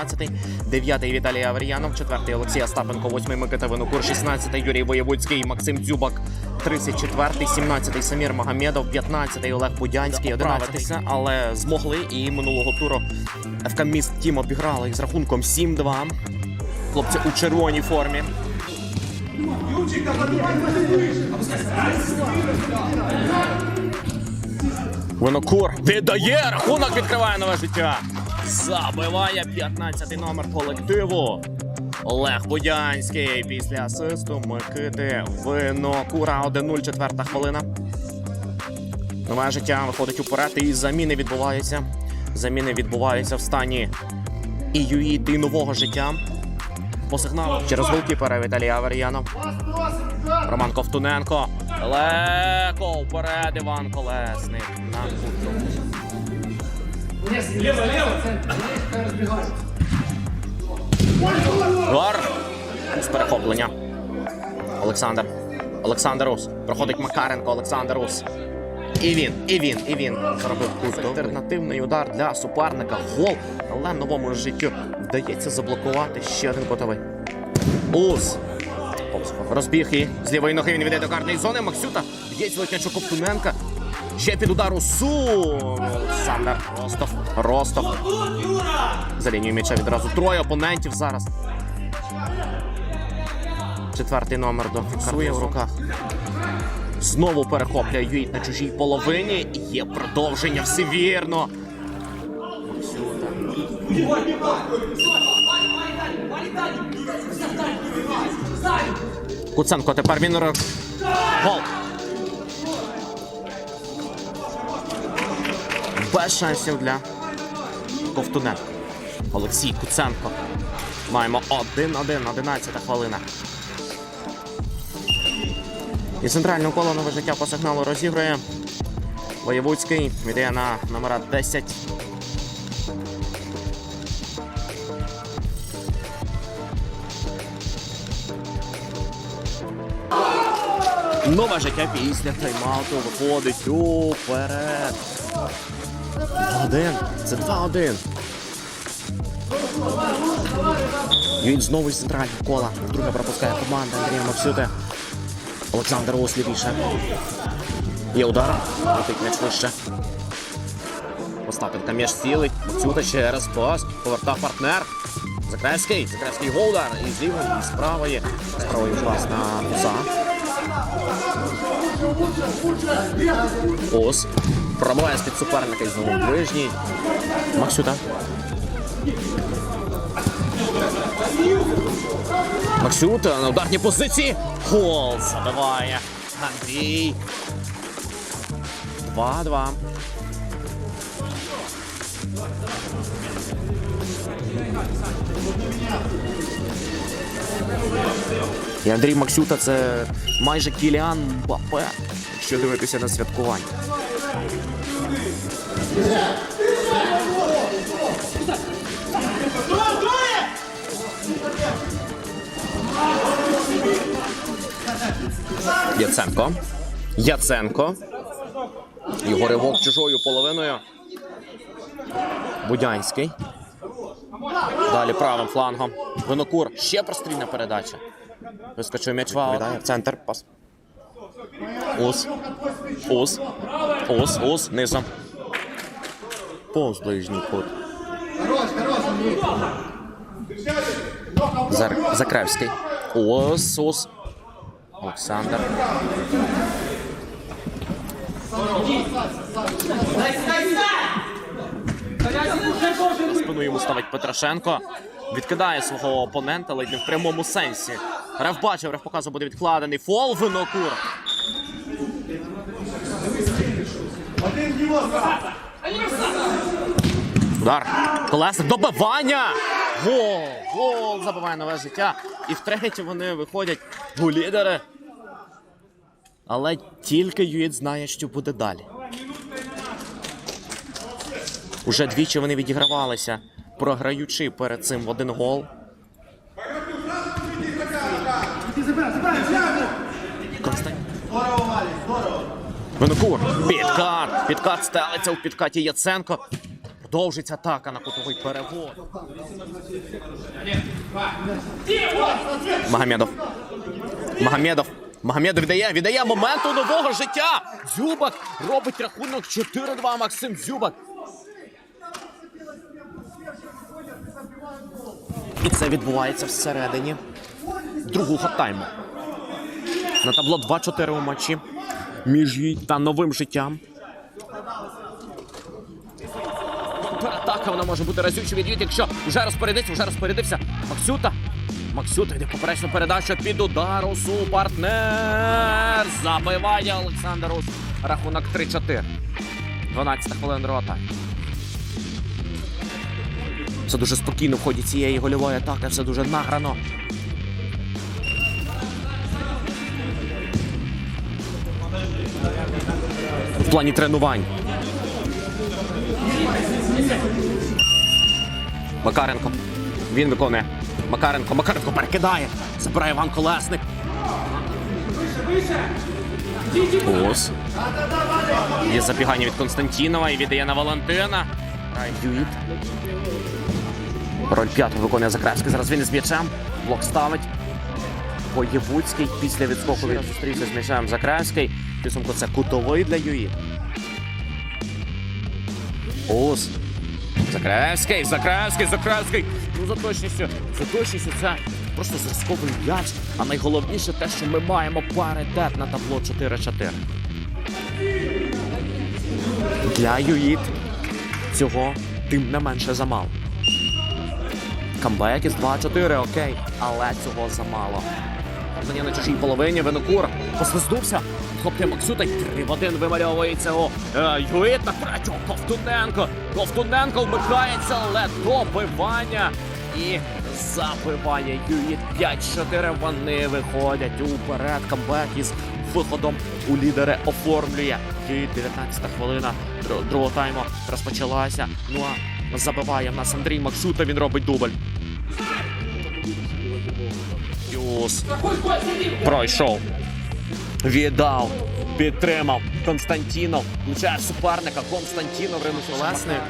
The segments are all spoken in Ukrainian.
15-й, 9-й Віталій Авер'янов, 4-й Олексій Остапенко, 8-й Микита Винокур, 16-й Юрій Воєвудський, Максим Дзюбак, 34-й, 17-й Самір Магомедов, 15-й Олег Будянський, 11-й, але змогли і минулого туру ФК Міст Тім обіграли з рахунком 7-2. Хлопці у червоній формі. Винокур віддає рахунок, відкриває нове життя. Забиває 15-й номер колективу. Олег Будянський після асисту Микити Винокура 1-0, четверта хвилина. Нове життя виходить уперед, і заміни відбуваються. Заміни відбуваються в стані і ЮІД, і нового життя. По сигналу через голкіпера Віталій Авер'янов. Роман Ковтуненко. Далеко вперед Іван Колесник. На куту. Гор. З перехоплення. Олександр. Олександр Рус. Проходить Макаренко. Олександр Рус. І він, і він, і він зробив кут. Альтернативний удар для суперника. Гол. Але новому життю вдається заблокувати ще один котовий. Ус. Розбіг і з лівої ноги він віде до карної зони. Максюта б'є злотнячу Коптуненка. Ще під удару Су. Олександр Ростов. Ростов. За лінією м'яча відразу троє опонентів зараз. Четвертий номер до фіксує в руках. Знову перехоплює Юїт на чужій половині. Є продовження, все вірно. Куценко тепер він гол. Без шансів для Ковтуненка. Олексій Куценко. Маємо 1-1, 11 хвилина. І центральне коло нове життя по сигналу розігрує. Воєвудський віддає на номера 10. Нове життя після тайм-ауту виходить уперед. 2-1. Це 2-1. Він знову із центрального кола. Вдруге пропускає команда Андрія Максюти. Олександр лівіше. Є удар. Летить м'яч вище. Остапенка м'яч цілить. Максюта ще раз пас. Повертав партнер. Закревський. Закревський гол удар. І з лівої, і з правої. З правої пас на Ус. Пробиває з-під суперника і знову ближній. Максюта. Максюта на ударній позиції. Гол забиває Андрій. 2-2. І Андрій Максюта це майже Кіліан Мбаппе, якщо дивитися на святкування. Яценко. Яценко. Його ривок чужою половиною. Будянський. Далі правим флангом. Винокур. Ще прострільна передача. Вискочив м'яч в в центр. Пас. Ус. Ус. Ус. Ус. Низом. Повз ближній кут. Зар... Закревський. Ус. Ус. Олександр. Спину йому ставить Петрашенко. Відкидає свого опонента, ледь не в прямому сенсі. Реф бачив, реф показує, буде відкладений. Фол Винокур. Удар. Колесник. Добивання. Гол. Гол забиває нове життя. І втретє вони виходять у лідери. Але тільки Юїт знає, що буде далі. Уже двічі вони відігравалися, програючи перед цим в один гол. Винокур. Підкат. Підкат стелиться у підкаті Яценко. Продовжиться атака на кутовий перевод. Магомедов. Магомедов. Магомедов віддає, віддає моменту нового життя. Дзюбак робить рахунок 4-2. Максим Дзюбак. І це відбувається всередині другого тайму. На табло 2-4 у матчі між їй та новим життям. Перетака вона може бути разючою від Ют, якщо вже розпорядиться, вже розпорядився. Максюта. Максюта йде поперечну передачу під удар Усу партнер. Забиває Олександр Ус. Рахунок 3-4. 12 хвилин другого тайму. Все дуже спокійно в ході цієї гольової атаки, все дуже награно. Плані тренувань. Макаренко. Він виконує. Макаренко. Макаренко перекидає. Забирає Іван Колесник. Ось. Є забігання від Константінова і віддає на Валентина. Роль п'ятого виконує Закревський. Зараз він із м'ячем. Блок ставить. Воєвудський після відскоку від зустрівся з м'ячем Закревський. Підсумку це кутовий для ЮІ. Ус. Закревський, Закревський, Закревський. Ну за точністю, за точністю це просто зразковий м'яч. А найголовніше те, що ми маємо паритет на табло 4-4. Для ЮІТ цього тим не менше замало. Камбек із 2-4, окей, але цього замало. Подання на чужій половині Винокур послизнувся. Хлопте Максюта й 3 в 1 вимальовується у е, Юїт на третього. Ковтуненко. Ковтуненко вмикається, але добивання. І забиває Юїт 5-4. Вони виходять уперед. Камбек із виходом у лідери оформлює. Юїт 19 хвилина др- другого тайму розпочалася. Ну а забиває в нас Андрій Максюта. Він робить дубль. Юс пройшов. Віддав, підтримав. Константінов. Влучає в суперника. Константінов Ринус Олесник.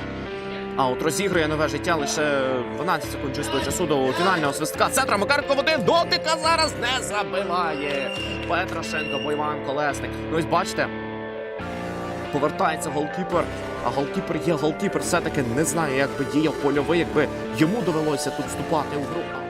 Аут розігрує нове життя лише 12 секунд чистого часу до фінального свистка. Центра Макаренко в один дотика зараз не забиває. Петрошенко, Бойван Колесник. Ну ось бачите. Повертається голкіпер. А голкіпер є голкіпер. Все-таки не знаю, як би діяв польовий, якби йому довелося тут вступати у гру.